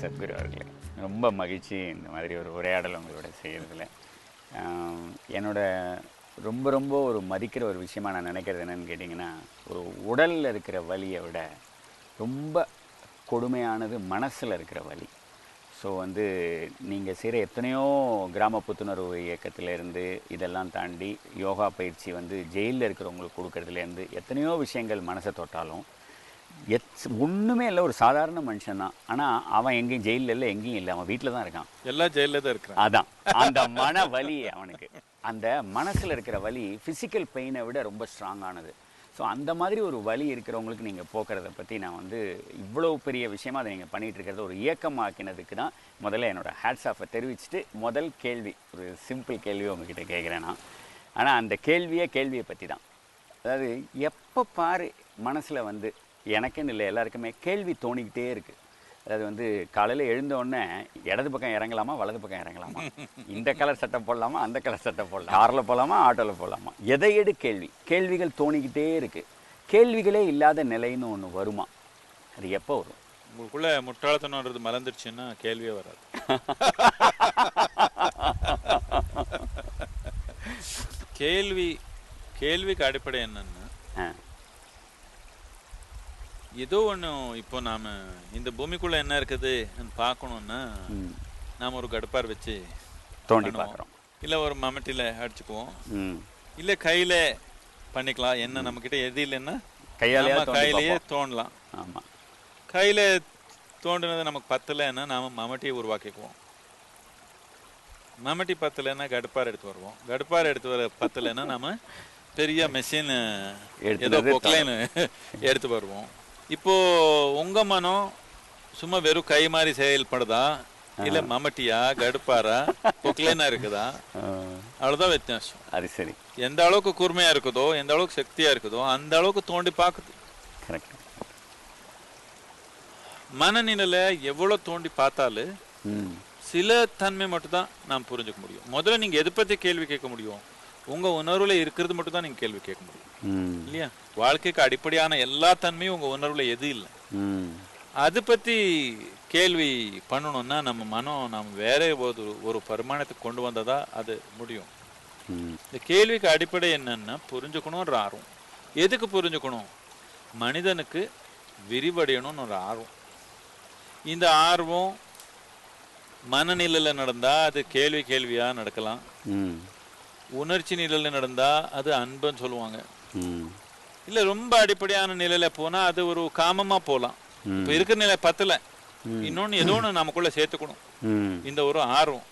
சத்குரு அவர்களே. ரொம்ப மகிழ்ச்சி இந்த மாதிரி ஒரு உரையாடல் உங்களோட செய்கிறதுல என்னோட ரொம்ப ரொம்ப ஒரு மதிக்கிற ஒரு விஷயமாக நான் நினைக்கிறது என்னென்னு கேட்டிங்கன்னா ஒரு உடலில் இருக்கிற வலியை விட ரொம்ப கொடுமையானது மனசில் இருக்கிற வலி. ஸோ வந்து நீங்கள் செய்கிற எத்தனையோ கிராம புத்துணர்வு இயக்கத்திலேருந்து இதெல்லாம் தாண்டி யோகா பயிற்சி வந்து ஜெயிலில் இருக்கிறவங்களுக்கு கொடுக்கறதுலேருந்து எத்தனையோ விஷயங்கள் மனசை தொட்டாலும் எத் ஒன்றுமே இல்லை ஒரு சாதாரண மனுஷன் தான். ஆனால் அவன் எங்கேயும் ஜெயிலில் இல்லை எங்கேயும் இல்லை அவன் வீட்டில் தான் இருக்கான். எல்லாம் ஜெயிலில் தான் இருக்கிறான். அதான். அந்த மன வலி அவனுக்கு. அந்த மனசில் இருக்கிற வலி ஃபிசிக்கல் பெயினை விட ரொம்ப ஸ்ட்ராங்கானது ஸோ அந்த மாதிரி ஒரு வலி இருக்கிறவங்களுக்கு நீங்கள் போக்குறத பற்றி நான் வந்து இவ்வளோ பெரிய விஷயமா அதை நீங்கள் பண்ணிகிட்டு இருக்கிறத ஒரு இயக்கமாக்கினதுக்கு தான் முதல்ல என்னோட ஹேட்ஸ் ஆஃபை தெரிவிச்சுட்டு முதல் கேள்வி ஒரு சிம்பிள் கேள்வி உங்ககிட்ட கேட்குறேன் நான். ஆனால் அந்த கேள்வியே கேள்வியை பற்றி தான். அதாவது எப்போ பாரு மனசில் வந்து எனக்குன்னு இல்லை எல்லாருக்குமே கேள்வி தோணிக்கிட்டே இருக்குது அதாவது வந்து காலையில் எழுந்த உடனே இடது பக்கம் இறங்கலாமா வலது பக்கம் இறங்கலாமா? இந்த கலர் சட்டை போடலாமா அந்த கலர் சட்டை போடலாம்? காரில் போகலாமா ஆட்டோவில் போகலாமா எதை எடு கேள்வி? கேள்விகள் தோணிக்கிட்டே இருக்குது கேள்விகளே இல்லாத நிலைன்னு ஒன்று வருமா? அது எப்போ வரும்? உங்களுக்குள்ள முட்டாள்தனம்ன்றது மறந்துடுச்சுன்னா கேள்வியே வராது. கேள்வி கேள்விக்கு அடிப்படை என்னன்னா? ஏதோ ஒண்ணு இப்போ நாம இந்த பூமிக்குள்ள என்ன இருக்குது பார்க்கணும்னா ம். நாம ஒரு கடுப்பார் வச்சு தோண்டி. பார்க்குறோம். இல்ல ஒரு மம்மட்டில அடிச்சுக்குவோம். இல்ல கையில பண்ணிக்கலாம். என்ன நம்ம கிட்ட எது இல்லைன்னா கையாலேயே கையிலேயே. தோண்டலாம். ஆமாம் கையில தோண்டினது நமக்கு பத்தலைன்னா நாம மம்மட்டியை உருவாக்கிக்குவோம். மம்மட்டி பத்தலைன்னா கடுப்பார் எடுத்து வருவோம். கடுப்பார் எடுத்து வர பத்தலைன்னா நாம பெரிய மெஷின் ஏதோ எடுத்து வருவோம். இப்போ உங்க மனம் சும்மா வெறும் கை மாதிரி செயல்படுதா? இல்ல மம்மட்டியா கடுப்பாரா? பொக்லைனா இருக்குதா? அவ்வளவுதான் வித்தியாசம். அது சரி. எந்த அளவுக்கு கூர்மையா இருக்குதோ எந்த அளவுக்கு சக்தியா இருக்குதோ அந்த அளவுக்கு தோண்டி பார்க்குது. கரெக்ட். மனநிலையில எவ்வளவு தோண்டி பார்த்தாலும் சில தன்மை மட்டும் தான் நாம் புரிஞ்சுக்க முடியும். முதல்ல நீங்க எதை பத்தி கேள்வி கேட்க முடியும்? உங்க உணர்வுல இருக்கிறது மட்டும் தான் நீங்க கேள்வி கேட்க முடியும். இல்லையா? வாழ்க்கைக்கு அடிப்படையான எல்லா தன்மையும் உங்க உணர்வுல எது இல்லை? அது பத்தி கேள்வி பண்ணணும்னா நம்ம மனம் நம்ம வேற ஒரு ஒரு பரிமாணத்துக்கு கொண்டு வந்ததா அது முடியும். இந்த கேள்விக்கு அடிப்படை என்னன்னா புரிஞ்சுக்கணும்ன்ற ஆர்வம். எதுக்கு புரிஞ்சுக்கணும்? மனிதனுக்கு விரிவடையணும்னு ஒரு ஆர்வம். இந்த ஆர்வம் மனநிலையில நடந்தா அது கேள்வி கேள்வியா நடக்கலாம். உணர்ச்சி நிலையில நடந்தா அது அன்புன்னு சொல்லுவாங்க. இல்ல ரொம்ப அடிப்படையான நிலையில போனா அது ஒரு காமமா போலாம். இப்ப இருக்கிற நிலை பத்தல. இன்னொன்னு ஏதோ ஒண்ணு நமக்குள்ள சேர்த்துக்கணும். இந்த ஒரு ஆர்வம்.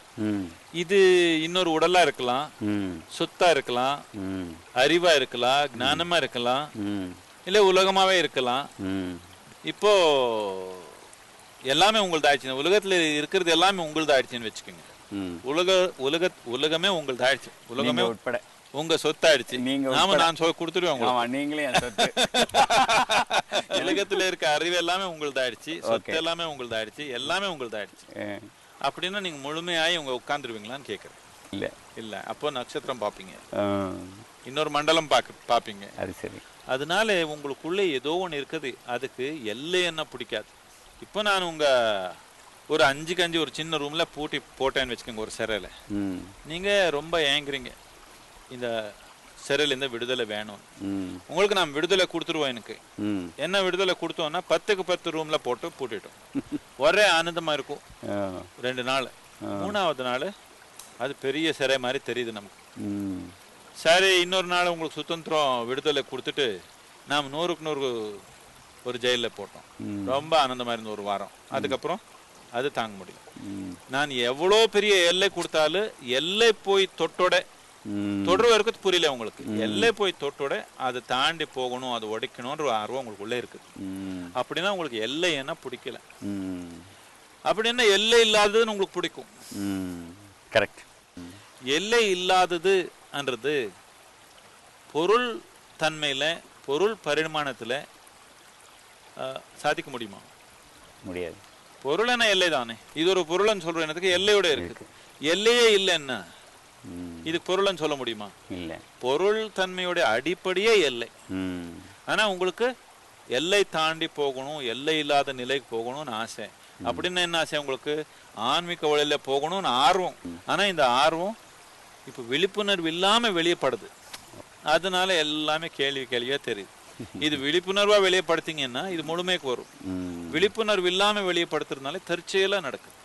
இது இன்னொரு உடலா இருக்கலாம். சொத்தா இருக்கலாம். அறிவா இருக்கலாம். ஞானமா இருக்கலாம். இல்ல உலகமாவே இருக்கலாம். இப்போ எல்லாமே உங்களது ஆயிடுச்சு. உலகத்துல இருக்கிறது எல்லாமே உங்களது ஆயிடுச்சுன்னு வச்சுக்கோங்க. உலக உலக உலகமே உங்களது ஆயிடுச்சு. உலகமே உட்பட. உங்க சொத்தாயிடுச்சு. நீங்க நாம. நான் சொல் கொடுத்துருவேன் உங்களுக்கு. ஆமா நீங்களே என் சொத்து. உலகத்துல இருக்க அறிவு எல்லாமே உங்களது ஆயிடுச்சு சொத்து. எல்லாமே உங்களது ஆயிடுச்சு எல்லாமே உங்களது ஆயிடுச்சு அப்படின்னா நீங்க முழுமையாயி உங்க உட்காந்துருவீங்களான்னு கேக்குறேன். இல்ல. இல்ல. அப்போ நட்சத்திரம் பாப்பீங்க. இன்னொரு மண்டலம் பாக்க பாப்பீங்க. அது சரி. அதனால உங்களுக்குள்ள ஏதோ ஒன்று இருக்குது. அதுக்கு எல்லை என்ன பிடிக்காது. இப்போ நான் உங்க ஒரு அஞ்சுக்கு அஞ்சு ஒரு சின்ன ரூம்ல பூட்டி போட்டேன்னு வச்சுக்கோங்க ஒரு சிறையில. நீங்க ரொம்ப ஏங்குறீங்க. இந்த சிறையிலேருந்து விடுதலை வேணும். உங்களுக்கு நான் விடுதலை கொடுத்துருவோம் எனக்கு. என்ன விடுதலை கொடுத்தோம்னா பத்துக்கு பத்து ரூம்ல போட்டு பூட்டிட்டோம். ஒரே ஆனந்தமா இருக்கும். ரெண்டு நாள். மூணாவது நாள் அது பெரிய சிறை மாதிரி தெரியுது நமக்கு. சரி இன்னொரு நாள் உங்களுக்கு சுதந்திரம் விடுதலை கொடுத்துட்டு நாம் நூறுக்கு நூறு ஒரு ஜெயிலில் போட்டோம். ரொம்ப ஆனந்தமா இருந்த ஒரு வாரம். அதுக்கப்புறம் அது தாங்க முடியும் நான் எவ்வளோ பெரிய எல்லை கொடுத்தாலும் எல்லை போய் தொட்டோட ம். தொடர் வரைக்கும் புரியல உங்களுக்கு. எல்லை போய் தொட்டோட அதை தாண்டி போகணும் அதை உடைக்கணுன்ற ஒரு ஆர்வம் உங்களுக்குள்ள இருக்குது. ம். அப்படின்னா உங்களுக்கு எல்லை என்ன? பிடிக்கல. அப்படின்னா எல்லை இல்லாததுன்னு உங்களுக்கு பிடிக்கும். கரெக்ட். எல்லை இல்லாததுன்றது பொருள் தன்மையில பொருள் பரிமாணத்துல சாதிக்க முடியுமா? முடியாது. பொருள் என்ன எல்லை தானே. இது ஒரு பொருள்னு சொல்ற எனக்கு எல்லையோட இருக்குது. எல்லையே இல்லைன்னா இதுக்கு பொருள்னு சொல்ல முடியுமா? இல்ல. பொருள் தன்மையோட அடிப்படையே எல்லை. ஆனா உங்களுக்கு எல்லை தாண்டி போகணும் எல்லை இல்லாத நிலைக்கு போகணும்னு ஆசை. அப்படின்னு என்ன ஆசை உங்களுக்கு? ஆன்மீக வழியில போகணும்னு ஆர்வம். ஆனா இந்த ஆர்வம் இப்போ விழிப்புணர்வு இல்லாம வெளியப்படுது. அதனால எல்லாமே கேள்வி கேள்வியா தெரியுது. இது விழிப்புணர்வா வெளியப்படுத்திங்கன்னா இது முழுமைக்கு வரும். விழிப்புணர்வு இல்லாம வெளியப்படுத்துறதுனால தற்செயலா நடக்குது. ம்